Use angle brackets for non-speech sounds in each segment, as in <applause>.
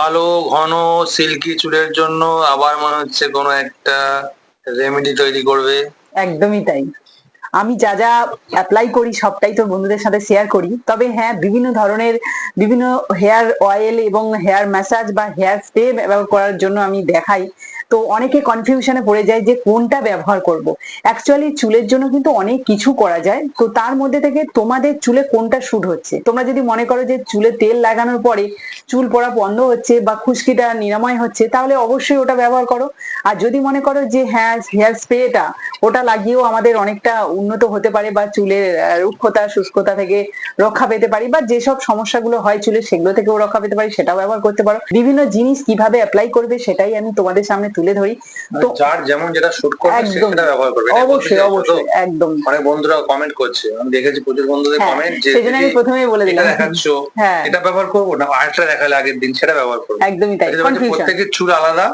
কালো, ঘন সিল্কি চুলের জন্য আবার মনে হচ্ছে কোনো একটা রেমেডি তৈরি করবে। একদমই তাই। আমি যা যা অ্যাপ্লাই করি সবটাই তোর বন্ধুদের সাথে শেয়ার করি। তবে হ্যাঁ বিভিন্ন ধরনের, বিভিন্ন হেয়ার অয়েল এবং হেয়ার ম্যাসাজ বা হেয়ার স্প্রে ব্যবহার করার জন্য আমি দেখাই। তো অনেকে কনফিউশনে পড়ে যায় যে কোনটা ব্যবহার করব। অ্যাকচুয়ালি চুলের জন্য কিন্তু অনেক কিছু করা যায়। তো তার মধ্যে থেকে তোমাদের চুলে কোনটা শুট হচ্ছে? তোমরা যদি মনে করো যে চুলে তেল লাগানোর পরে চুল পড়া বন্ধ হচ্ছে বা খুশকিটা নিরাময় হচ্ছে, তাহলে অবশ্যই ওটা ব্যবহার করো। আর যদি মনে করো যে হ্যাঁ হেয়ার স্প্রেটা ওটা লাগিয়েও আমাদের অনেকটা উন্নত হতে পারে বা চুলের রুক্ষতা শুষ্কতা থেকে রক্ষা পেতে পারি বা যেসব সমস্যাগুলো হয় চুলের সেগুলো থেকেও রক্ষা পেতে পারি সেটাও ব্যবহার করতে পারো। বিভিন্ন জিনিস কীভাবে অ্যাপ্লাই করবে সেটাই আমি তোমাদের সামনে তুলে ধরি। তো যার যেমন যেটা শুট করবে সেটা ব্যবহার করবে। অবশ্যই অবশ্যই একদম। অনেক বন্ধুরা কমেন্ট করছে। আমি দেখেছি প্রচুর বন্ধুদের হ্যাঁ, কমেন্ট যে সেই জন্য আমি প্রথমেই বলে দিলাম। দেখাচ্ছ হ্যাঁ। এটা ব্যবহার করব না আরেকটা দেখালে আগের দিন সেটা ব্যবহার করব। একদমই তাই প্রত্যেকের চুল আলাদা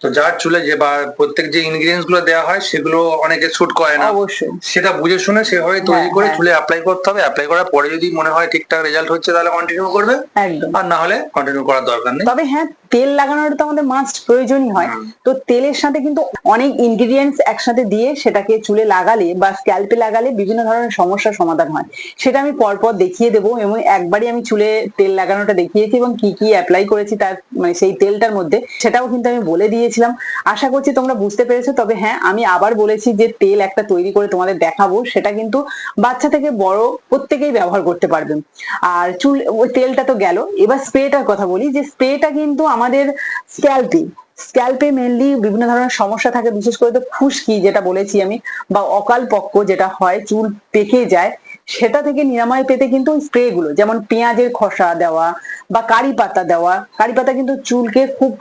তো যার চুলে যে বা প্রত্যেক যে ইনগ্রিডিয়েন্টসগুলো দেওয়া হয় সেগুলো অনেকে শুট করে না। অবশ্যই। সেটা বুঝে শুনে সেভাবে তৈরি হ্যাঁ, করে হ্যাঁ। চুলে অ্যাপ্লাই করতে হবে। অ্যাপ্লাই করার পরে যদি মনে হয় ঠিকঠাক রেজাল্ট হচ্ছে তাহলে কন্টিনিউ করবে। একদম। আর না হলে কন্টিনিউ করার দরকার নেই। তবে হ্যাঁ তেল লাগানোর তো আমাদের মাস্ট প্রয়োজনই হয়। তো তেলের সাথে কিন্তু অনেক ইনগ্রিডিয়েন্টস একসাথে দিয়ে সেটাকে চুলে লাগালে বা স্ক্যাল্পে লাগালে বিভিন্ন ধরনের সমস্যার সমাধান হয়। সেটা আমি পরপর দেখিয়ে দেবো এবং একবারই আমি চুলে তেল লাগানোটা দেখিয়েছি এবং কি কি অ্যাপ্লাই করেছি তার মানে সেই তেলটার মধ্যে সেটাও কিন্তু আমি বলে দিয়েছিলাম। আশা করছি তোমরা বুঝতে পেরেছ তবে হ্যাঁ আমি আবার বলেছি যে তেল একটা তৈরি করে তোমাদের দেখাবো সেটা কিন্তু বাচ্চা থেকে বড় প্রত্যেকেই ব্যবহার করতে পারবেন আর চুল ওই তেলটা তো গেল। এবার স্প্রেটার কথা বলি যে স্প্রেটা কিন্তু আমাদের স্ক্যাল্পে স্ক্যাল্পে মেনলি বিভিন্ন ধরনের সমস্যা থাকে, বিশেষ করে তো খুশকি যেটা বলেছি আমি, বা অকাল পক্ক যেটা হয়, চুল পেকে যায়, সেটা থেকে নিরাময় পেতে কিন্তু স্প্রে গুলো, যেমন পেঁয়াজের খোসা দেওয়া, বা কারি পাতা দেওয়া। কারি পাতা কিন্তু চুলকে খুব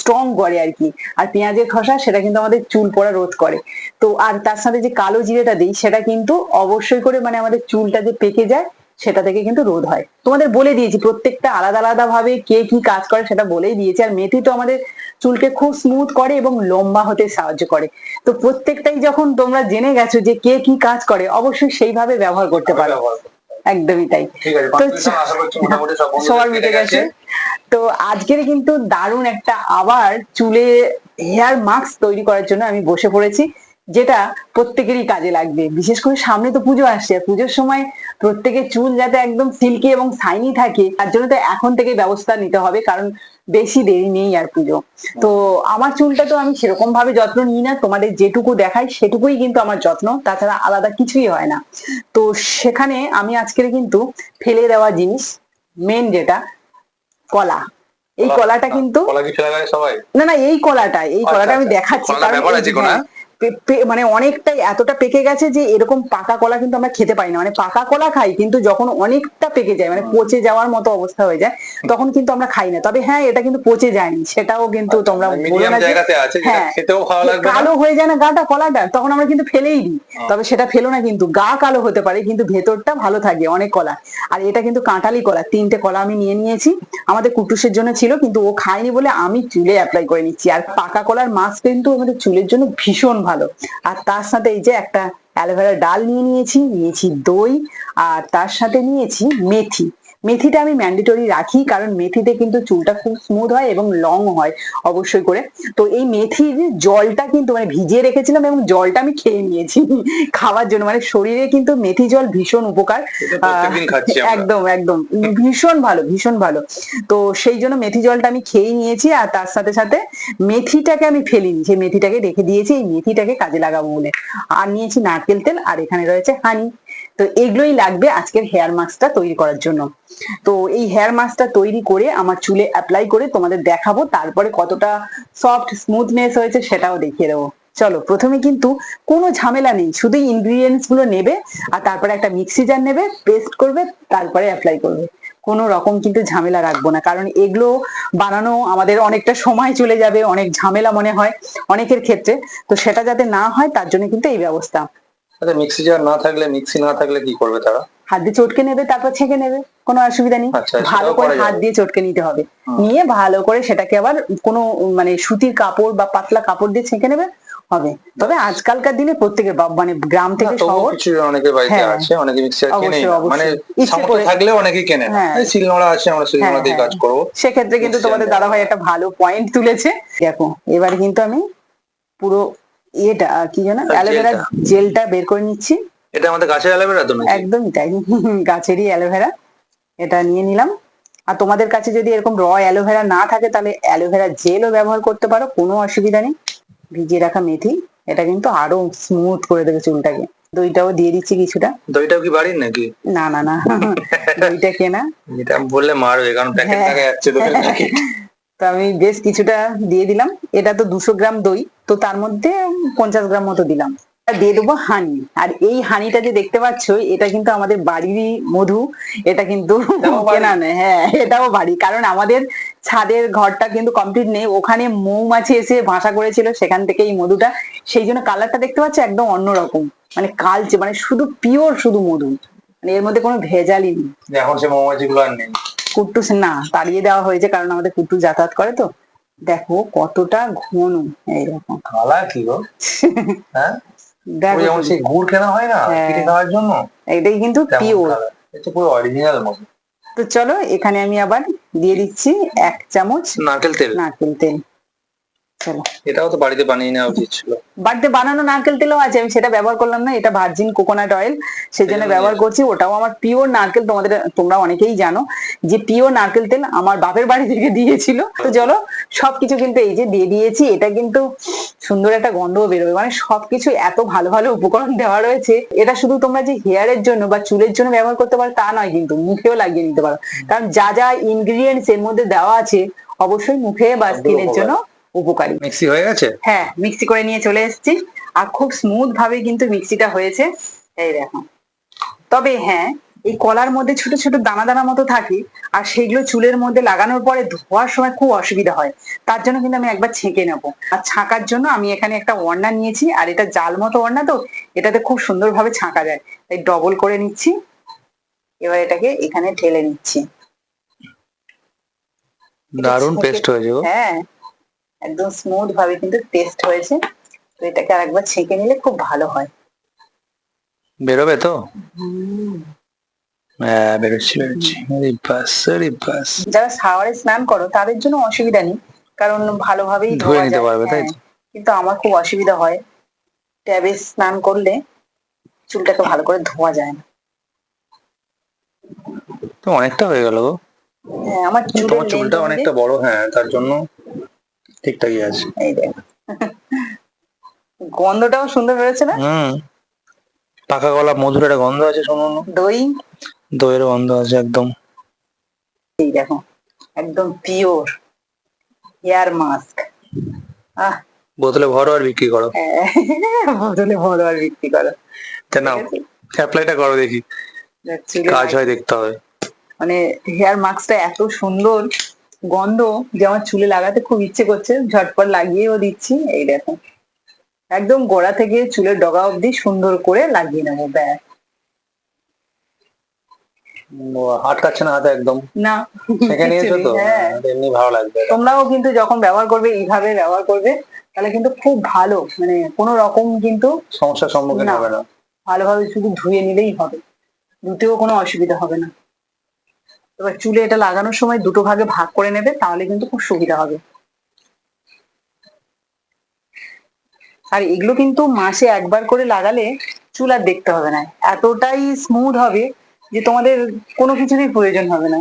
স্ট্রং করে আর কি। আর পেঁয়াজের খোসা, সেটা কিন্তু আমাদের চুল পড়া রোধ করে। তো আর তার সাথে যে কালো জিরেটা দিই, সেটা কিন্তু অবশ্যই করে মানে আমাদের চুলটা যে পেকে যায় সেটা থেকে কিন্তু রোধ হয়। তোমাদের বলে দিয়েছি প্রত্যেকটা আলাদা আলাদা ভাবে কে কি কাজ করে সেটা বলেই দিয়েছি। আর মেথি তো আমাদের চুলকে খুব স্মুথ করে এবং লম্বা হতে সাহায্য করে। তো প্রত্যেকটাই যখন তোমরা জেনে গেছো যে কে কি কাজ করে অবশ্যই সেইভাবে ব্যবহার করতে পারো। একদমই তাই। তো সবার মিটে গেছে। তো আজকের কিন্তু দারুণ একটা আবার চুলে হেয়ার মাস্ক তৈরি করার জন্য আমি বসে পড়েছি। যেটা প্রত্যেকেরই কাজে লাগবে। বিশেষ করে সামনে তো পুজো আসছে। আর পুজোর সময় প্রত্যেকের চুল যাতে একদম সিল্কি এবং সাইনি থাকে তার জন্য তো এখন থেকে ব্যবস্থা নিতে হবে কারণ বেশি দেরি নেই আর পুজো। তো আমার চুলটা তো আমি সেরকম ভাবে যত্ন নিই না তোমাদের যেটুকু দেখাই সেটুকুই কিন্তু আমার যত্ন তাছাড়া আলাদা কিছুই হয় না। তো সেখানে আমি আজকের কিন্তু ফেলে দেওয়া জিনিস মেন যেটা কলা। এই কলাটা কিন্তু না না এই কলাটা এই আচ্ছা, কলাটা আমি আচ্ছা। দেখাচ্ছি কলার মানে অনেকটাই এতটা পেকে গেছে যে এরকম পাকা কলা কিন্তু আমরা খেতে পারি না। মানে পাকা কলা খাই কিন্তু যখন অনেকটা পেকে যায় মানে পচে যাওয়ার মতো অবস্থা হয়ে যায় তখন কিন্তু আমরা খাই না। তবে হ্যাঁ এটা কিন্তু পচে যায়নি সেটাও কিন্তু তোমরা বলো মিডিয়াম না যে- জায়গাতে আছে যেটা হ্যাঁ কালো হয়ে যায় না গাটা কলাটা তখন আমরা কিন্তু ফেলেই দিই। তবে সেটা ফেলো না কিন্তু গা কালো হতে পারে কিন্তু ভেতরটা ভালো থাকে অনেক কলা। আর এটা কিন্তু কাঁটালি কলা তিনটে কলা আমি নিয়ে নিয়েছি। আমাদের কুটুসের জন্য ছিল কিন্তু ও খায়নি বলে আমি চুলে অ্যাপ্লাই করে নিচ্ছি। আর পাকা কলার মাছ কিন্তু আমাদের চুলের জন্য ভীষণ ভালো। আর তার সাথে এই যে একটা অ্যালোভেরা ডাল নিয়ে নিয়েছি নিয়েছি দই, আর তার সাথে নিয়েছি মেথি। মেথিটা আমি ম্যান্ডেটরি রাখি কারণ মেথিতে কিন্তু চুলটা খুব স্মুথ হয় এবং লং হয় অবশ্যই করে। তো এই মেথির জলটা কিন্তু মানে ভিজিয়ে রেখেছিলাম এবং জলটা আমি খেয়ে নিয়েছি। খাওয়ার জন্য মানে শরীরে কিন্তু মেথি জল ভীষণ উপকার। একদম একদম। ভীষণ ভালো ভীষণ ভালো। তো সেই জন্য মেথি জলটা আমি খেয়ে নিয়েছি আর তার সাথে সাথে মেথিটাকে আমি ফেলিনি সেই মেথিটাকে রেখে দিয়েছি এই মেথিটাকে কাজে লাগাবো বলে। আর নিয়েছি নারকেল তেল আর এখানে রয়েছে হানি তো এগুলোই লাগবে আজকের হেয়ার মাস্কটা তৈরি করার জন্য। তো এই হেয়ার মাস্কটা তৈরি করে আমার চুলে অ্যাপ্লাই করে তোমাদের দেখাবো, তারপরে কতটা সফট স্মুথনেস হয়েছে সেটাও দেখিয়ে দেবো। চলো, প্রথমে কিন্তু কোনো ঝামেলা নেই শুধু ইনগ্রিডিয়েন্টসগুলো নেবে আর তারপরে একটা মিক্সি জার নেবে পেস্ট করবে, তারপরে অ্যাপ্লাই করবে। কোনো রকম কিন্তু ঝামেলা রাখব না, কারণ এগুলো বানানো আমাদের অনেকটা সময় চলে যাবে, অনেক ঝামেলা মনে হয় অনেকের ক্ষেত্রে। তো সেটা যাতে না হয়, তার জন্য কিন্তু এই ব্যবস্থা। আচ্ছা মিক্সি জার না থাকলে মিক্সি না থাকলে কি করবে তারা? হাত দিয়ে চটকে নেবে তারপর ছেঁকে নেবে কোনো অসুবিধা নেই। আচ্ছা, ভালো করে হাত দিয়ে চটকে নিতে হবে। নিয়ে ভালো করে সেটাকে আবার কোনো মানে সুতির কাপড় বা পাতলা কাপড় দিয়ে ছেঁকে নেবে হবে। তবে আজকালকার দিনে প্রত্যেকের বা- মানে গ্রাম থেকে শহর কিছু অনেকের বাড়িতে হ্যাঁ। আছে অনেকে মিক্সার কেনে অবশ্যই, অবশ্যই। মানে সামর্থ্য করে- থাকলেও অনেকেই কেনে হ্যাঁ। শিলনোড়া আছে আমরা শিলনোড়া দিয়ে হ্যাঁ, কাজ করব। সেক্ষেত্রে কিন্তু তোমাদের দাদা ভাই একটা ভালো পয়েন্ট তুলেছে। দেখো এবারে কিন্তু আমি পুরো এটা কি জানো অ্যালোভেরা জেলটা। বের করে নিচ্ছি। এটা আমাদের গাছের অ্যালোভেরা তো একদমই তাই। <laughs> গাছেরই অ্যালোভেরা। এটা নিয়ে নিলাম। আর তোমাদের কাছে যদি এরকম র অ্যালোভেরা না থাকে তাহলে অ্যালোভেরা জেলও ব্যবহার করতে পারো কোনো অসুবিধা নেই। ভিজিয়ে রাখা মেথি। এটা কিন্তু আরও স্মুথ করে দেবে চুলটাকে। দইটাও দিয়ে দিচ্ছি কিছুটা। দইটাও কি বাড়ির নাকি? না না না। <laughs> দইটা কেনা। এটা বললে মারবে কারণ প্যাকেট হ্যাঁ। দেখা যাচ্ছে <laughs> তো আমি বেশ কিছুটা দিয়ে দিলাম। এটা তো দুশো গ্রাম দই। তো তার মধ্যে পঞ্চাশ গ্রাম মতো দিলাম। দিয়ে দেবো হানি আর এই হানিটা যে দেখতে পাচ্ছ এটা কিন্তু আমাদের বাড়িরই মধু। এটা কিন্তু কেনা নয় হ্যাঁ এটাও বাড়ি। কারণ আমাদের ছাদের ঘরটা কিন্তু কমপ্লিট নেই। ওখানে মৌমাছি এসে বাসা করেছিল সেখান থেকে এই মধুটা। সেই জন্য কালারটা দেখতে পাচ্ছ একদম অন্যরকম মানে কালচে মানে শুধু পিওর শুধু মধু। মানে এর মধ্যে কোনো ভেজালই নেই। এখন সে মৌমাছি গুলো আর নেই। কুট্টুস না তাড়িয়ে দেওয়া হয়েছে কারণ আমাদের কুট্টুস যাতায়াত করে তো। দেখো কতটা ঘন এইরকম। কালা কি গো? হ্যাঁ? দেখো যেমন সেই গুড় কেনা হয় না হ্যাঁ। পিঠে খাওয়ার জন্য? এটাই কিন্তু পিওর এটা পুরো অরিজিনাল মতো। তো চলো এখানে আমি আবার দিয়ে দিচ্ছি এক চামচ নারকেল তেল। নারকেল তেল। এটাও তো বাড়িতে বানিয়ে নেওয়া উচিত ছিল। বাড়িতে বানানো নারকেল তেলও আছে আমি সেটা ব্যবহার করলাম না এটা ভার্জিন কোকোনাট অয়েল সেই জন্য সেজন্য ব্যবহার করছি। ওটাও আমার পিওর নারকেল তোমাদের তোমরা অনেকেই জানো যে পিওর নারকেল তেল আমার বাপের বাড়ি থেকে দিয়েছিল। তো চলো সবকিছু কিন্তু এই যে দিয়ে দিয়েছি এটা কিন্তু সুন্দর একটা গন্ধও বেরোবে। মানে সবকিছু এত ভালো ভালো উপকরণ দেওয়া রয়েছে। এটা শুধু তোমরা যে হেয়ারের জন্য বা চুলের জন্য ব্যবহার করতে পারো তা নয় কিন্তু মুখেও লাগিয়ে নিতে পারো। কারণ যা যা ইনগ্রিডিয়েন্টস এর মধ্যে দেওয়া আছে অবশ্যই মুখে বা স্কিনের জন্য উপকারী। মিক্সি হয়ে গেছে? হ্যাঁ মিক্সি করে নিয়ে চলে এসেছি। আর খুব স্মুথ ভাবে কিন্তু মিক্সিটা হয়েছে। এই দেখো। তবে হ্যাঁ এই কলার মধ্যে ছোট ছোট দানা দানা মতো থাকে আর সেগুলো চুলের মধ্যে লাগানোর পরে ধোয়ার সময় খুব অসুবিধা হয়। তার জন্য কিন্তু আমি একবার ছেঁকে নেব। আর ছাঁকার জন্য আমি এখানে একটা ওড়না নিয়েছি আর এটা জাল মতো ওড়না তো এটাতে খুব সুন্দরভাবে ছাঁকা যায়। তাই ডবল করে নিচ্ছি। এবার এটাকে এখানে ঢেলে নিচ্ছি। দারুণ পেস্ট হয়েছে হ্যাঁ। একদম স্মুথ ভাবে কিন্তু টেস্ট হয়েছে। তো এটাকে আরেকবার ছেঁকে নিলে খুব ভালো হয়। বেরোবে তো? হ্যাঁ বেরোচ্ছি বেরোচ্ছি। বাস বাস যারা শাওয়ারে স্নান করো তাদের জন্য অসুবিধা নেই কারণ ভালোভাবেই ধুয়ে নিতে পারবে, তাই? হ্যাঁ। কিন্তু আমার খুব অসুবিধা হয়। ট্যাবে স্নান করলে চুলটাকে ভালো করে ধোয়া যায় না। তো অনেকটা হয়ে গেল গো। হ্যাঁ, আমার চুলটা অনেকটা বড় হ্যাঁ তার জন্য ঠিকঠাকই আছে। এই দেখ। গন্ধটাও সুন্দর বেরোচ্ছে না? হুম। পাকা গলা মধুর একটা গন্ধ আছে শুনুন। দই? দইয়ের গন্ধ আছে একদম। এই দেখো একদম পিওর। Hair mask. আহ। বোতলে ভরো আর বিক্রি করো। হ্যাঁ, বদলে বড় আর বিক্রি করো। তা নাও অ্যাপ্লাইটা করো দেখি। কাজ হয় দেখতে হবে। মানে হেয়ার মাস্কটা এত সুন্দর। গন্ধ যে আমার চুলে লাগাতে খুব ইচ্ছে করছে ঝটপট লাগিয়েও দিচ্ছি। এই দেখো। একদম গোড়া থেকে চুলের ডগা অবধি সুন্দর করে লাগিয়ে নেব ব্যাস। আটকাচ্ছে না হাতে একদম? না। সেখানে তো? হ্যাঁ। এমনি ভালো লাগবে। তোমরাও কিন্তু যখন ব্যবহার করবে এইভাবে ব্যবহার করবে তাহলে কিন্তু খুব ভালো। মানে কোনো রকম কিন্তু সমস্যার সম্মুখীন হবে না। ভালোভাবে শুধু ধুয়ে নিলেই হবে। ধুতেও কোনো অসুবিধা হবে না। এবার চুলে এটা লাগানোর সময় দুটো ভাগে ভাগ করে নেবে তাহলে কিন্তু খুব সুবিধা হবে। আর এগুলো কিন্তু মাসে একবার করে লাগালে চুল আর দেখতে হবে না। এতটাই স্মুথ হবে যে তোমাদের কোনো কিছুরই প্রয়োজন হবে না।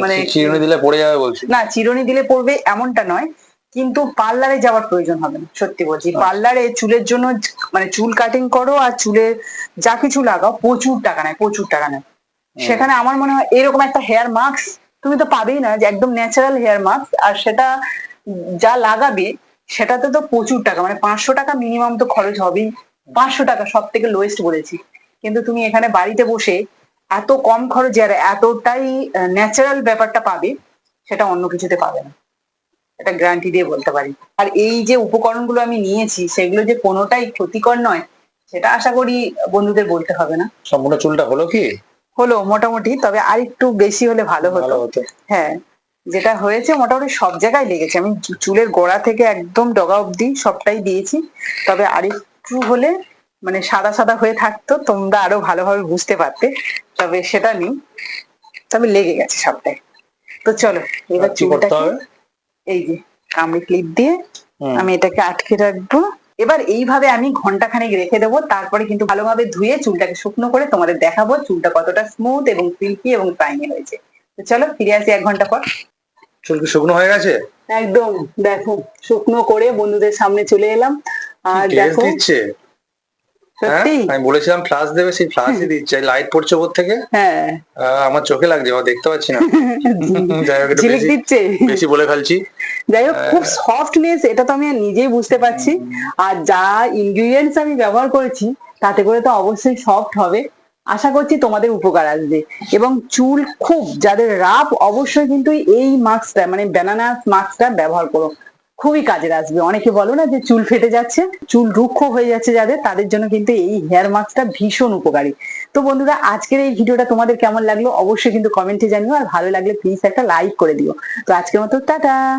মানে- চিরুনি দিলে পড়ে যাবে বলছি। না চিরুনি দিলে পড়বে এমনটা নয় কিন্তু পার্লারে যাওয়ার প্রয়োজন হবে না সত্যি বলছি। পার্লারে চুলের জন্য মানে চুল কাটিং করো আর চুলে যা কিছু লাগাও প্রচুর টাকা নেয় প্রচুর টাকা নেয়। সেখানে আমার মনে হয় এরকম একটা হেয়ার মাস্ক তুমি তো পাবেই না যে একদম ন্যাচারাল হেয়ার মাস্ক আর সেটা যা লাগাবে সেটাতে তো প্রচুর টাকা মানে পাঁচশো টাকা মিনিমাম তো খরচ হবেই। পাঁচশো টাকা সব থেকে লোয়েস্ট বলেছি। কিন্তু তুমি এখানে বাড়িতে বসে এত কম খরচে আর এতটাই ন্যাচারাল ব্যাপারটা পাবে সেটা অন্য কিছুতে পাবে না। এটা গ্যারান্টি দিয়ে বলতে পারি। আর এই যে উপকরণগুলো আমি নিয়েছি সেগুলো যে কোনোটাই ক্ষতিকর নয় সেটা আশা করি বন্ধুদের বলতে হবে না। সম্পূর্ণ চুলটা হলো কি? হলো মোটামুটি তবে আর একটু বেশি হলে ভালো হতো। হ্যাঁ যেটা হয়েছে মোটামুটি সব জায়গায় লেগেছে। আমি চুলের গোড়া থেকে একদম ডগা অবধি সবটাই দিয়েছি। তবে আরেকটু হলে মানে সাদা সাদা হয়ে থাকতো তোমরা আরও ভালোভাবে বুঝতে পারতে। তবে সেটা নেই। তবে লেগে গেছে সবটাই। তো চলো এবার চুলটাকে এই যে কামড়ি ক্লিপ দিয়ে আমি এটাকে আটকে রাখব। এবার এইভাবে আমি ঘণ্টা খানেক রেখে দেবো তারপরে কিন্তু ভালোভাবে ধুয়ে চুলটাকে শুকনো করে তোমাদের দেখাবো চুলটা কতটা স্মুথ এবং সিল্কি এবং টাইনি হয়েছে। তো চলো ফিরে আসি এক ঘণ্টা পর। চুল কি শুকনো হয়ে গেছে? একদম দেখো শুকনো করে বন্ধুদের সামনে চলে এলাম। আর দেখো সত্যি? আমি বলেছিলাম ফ্লাশ দেবে সেই ফ্লাশই দিচ্ছে লাইট পড়ছে ওপর থেকে। হ্যাঁ। আমার চোখে লাগছে আমার দেখতে পাচ্ছি না। <laughs> যাই হোক ঝিলিক দিচ্ছে। বেশি বলে ফেলছি। যাই হোক খুব সফটনেস এটা তো আমি নিজেই বুঝতে পারছি। আর যা ইনগ্রিডিয়েন্টস আমি ব্যবহার করেছি তাতে করে তো অবশ্যই সফট হবে। আশা করছি তোমাদের উপকার আসবে। এবং চুল খুব যাদের রাফ অবশ্যই কিন্তু এই মাস্কটা মানে ব্যানানা মাস্কটা ব্যবহার করো। খুবই কাজে আসবে। অনেকে বলো না যে চুল ফেটে যাচ্ছে, চুল রুক্ষ হয়ে যাচ্ছে যাদের, তাদের জন্য কিন্তু এই হেয়ার মাস্কটা ভীষণ উপকারী। তো বন্ধুরা, আজকের এই ভিডিওটা তোমাদের কেমন লাগল অবশ্যই কিন্তু কমেন্টে জানিও, আর ভালো লাগলে প্লিজ একটা লাইক করে দিও। তো আজকের মতো, টাটা!